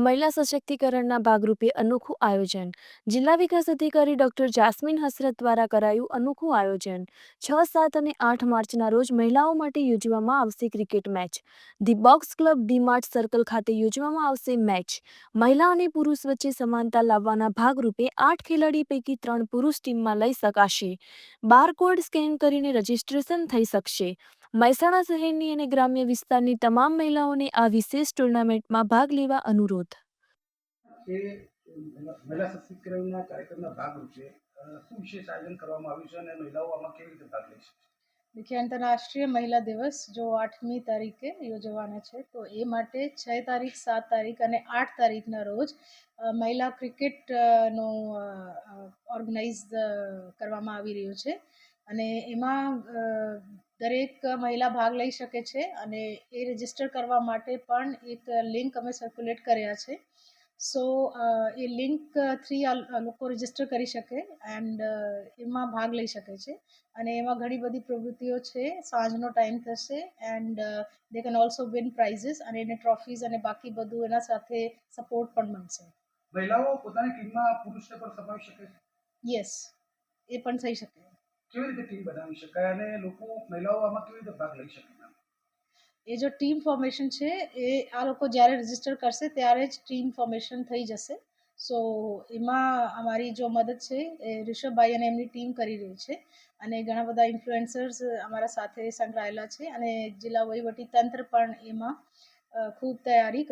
મહિલા સશક્તિકરણના ભાગરૂપે અનોખું આયોજન. જિલ્લા વિકાસ અધિકારી ડોક્ટર જાસ્મીન હસરત દ્વારા કરાયું અનોખું આયોજન. છ, સાત અને આઠ માર્ચના રોજ મહિલાઓ માટે યોજવામાં આવશે cricket match. The box club D mart circle ખાતે યોજવામાં આવશે મેચ. મહિલા અને પુરુષ વચ્ચે સમાનતા લાવવાના ભાગરૂપે આઠ ખેલાડી પૈકી ત્રણ પુરુષ ટીમમાં લઈ શકાશે. બારકોડ સ્કેન કરીને રજીસ્ટ્રેશન થઈ શકશે. મહેસાણા શહેરની અને ગ્રામ્ય વિસ્તારની તમામ મહિલાઓને આ વિશેષ ટુર્નામેન્ટમાં ભાગ લેવા અનુરોધ. મહિલા સશક્તિકરણના કાર્યક્રમના ભાગરૂપે શું આઠમી તારીખે યોજવાનો છે તો એ માટે છ તારીખ સાત તારીખ અને આઠ તારીખના રોજ મહિલા ક્રિકેટનો ઓર્ગેનાઇઝ કરવામાં આવી રહ્યું છે. અને એમાં દરેક મહિલા ભાગ લઈ શકે છે અને એ રજિસ્ટર કરવા માટે પણ એક લિંક અમે સર્ક્યુલેટ કર્યા છે. સો એ લિંક થ્રી આ લોકો રજિસ્ટર કરી શકે એન્ડ એમાં ભાગ લઈ શકે છે. અને એમાં ઘણી બધી પ્રવૃત્તિઓ છે. સાંજનો ટાઈમ થશે and they can also win prizes અને એને ટ્રોફીઝ અને બાકી બધું એના સાથે સપોર્ટ પણ મળશે. મહિલાઓ પોતાની ટીમમાં પુરુષને પણ સમાવી શકે છે? યસ એ પણ થઈ શકે. કેવી રીતે ટીમ બનાવી શકાય અને લોકો મહિલાઓ આમાં કેવી રીતે ભાગ લઈ શકે? એ જો ટીમ ફોર્મેશન છે, એ આ લોકો જ્યારે રજિસ્ટર કરશે ત્યારે જ ટીમ ફોર્મેશન થઈ જશે. સો એમાં અમારી જો મદદ છે, એ ઋષભભાઈ અને એમની ટીમ કરી રહી છે. અને ઘણા બધા ઇન્ફ્લુએન્સર્સ અમારા સાથે સંકળાયેલા છે. અને જિલ્લા વહીવટી તંત્ર પણ એમાં ખૂબ તૈયારી કરી